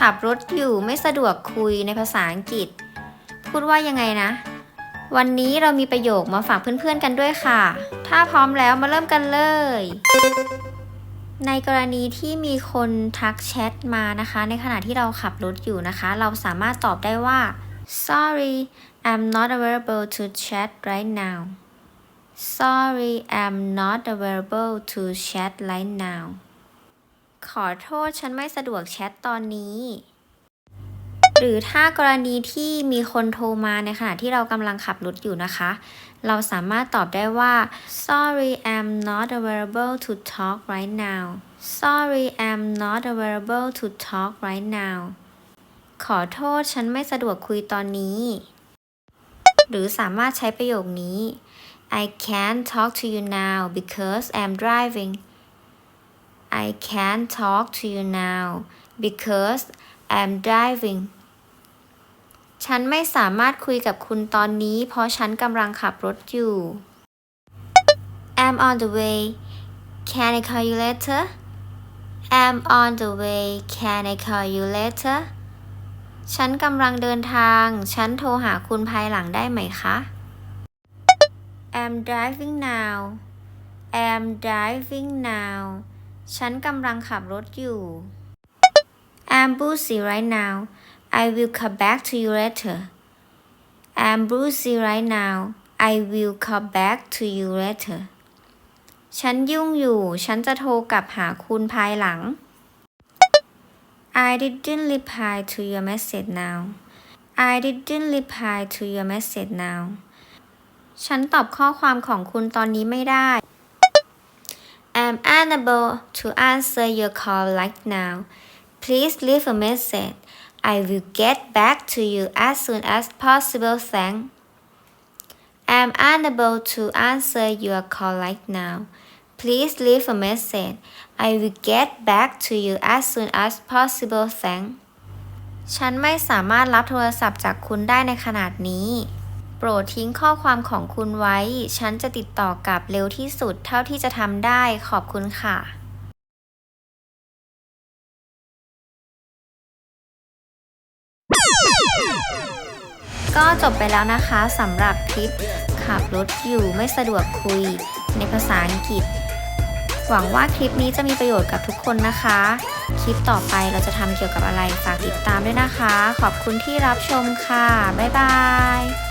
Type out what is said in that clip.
ขับรถอยู่ไม่สะดวกคุยในภาษาอังกฤษ พูดว่ายังไงนะ วันนี้เรามีประโยคมาฝากเพื่อนๆกันด้วยค่ะ ถ้าพร้อมแล้วมาเริ่มกันเลย ในกรณีที่มีคนทักแชทมานะคะ ในขณะที่เราขับรถอยู่นะคะ เราสามารถตอบได้ว่า sorry I'm not available to chat right now sorry I'm not available to chat right now ขอโทษฉันไม่สะดวกแชทตอนนี้ หรือถ้ากรณีที่มีคนโทรมาในขณะที่เรากำลังขับรถอยู่นะคะ เราสามารถตอบได้ว่า sorry I'm not available to talk right now sorry I'm not available to talk right now ขอโทษฉันไม่สะดวกคุยตอนนี้ หรือสามารถใช้ประโยคนี้ I can't talk to you now because I'm driving I can't talk to you now because I'm driving ฉันไม่สามารถคุยกับคุณตอนนี้ เพราะฉันกำลังขับรถอยู่ I'm on the way Can I call you later I'm on the way Can I call you later ฉันกำลังเดินทาง ฉันโทรหาคุณภายหลังได้ไหมคะ I'm driving now I'm driving now ฉันกำลังขับรถอยู่ I'm busy right now I will come back to you later I'm busy right now I will come back to you later ฉันยุ่งอยู่ ฉันจะโทรกลับหาคุณภายหลัง I didn't reply to your message now I didn't reply to your message now ฉันตอบข้อความของคุณตอนนี้ไม่ได้ I'm unable to answer your call right now. Please leave a message. I will get back to you as soon as possible. Thanks. I'm unable to answer your call right now. Please leave a message. I will get back to you as soon as possible. Thanks. ฉันไม่สามารถรับโทรศัพท์จากคุณได้ในขนาดนี้ โปรดทิ้งข้อความของคุณไว้ ฉันจะติดต่อกลับเร็วที่สุดเท่าที่จะทำได้ ขอบคุณค่ะก็จบไปแล้วนะคะสำหรับคลิปขับรถอยู่ไม่สะดวกคุยในภาษาอังกฤษ หวังว่าคลิปนี้จะมีประโยชน์กับทุกคนนะคะ คลิปต่อไปเราจะทำเกี่ยวกับอะไรฝากติดตามด้วยนะคะ ขอบคุณที่รับชมค่ะ บ๊ายบาย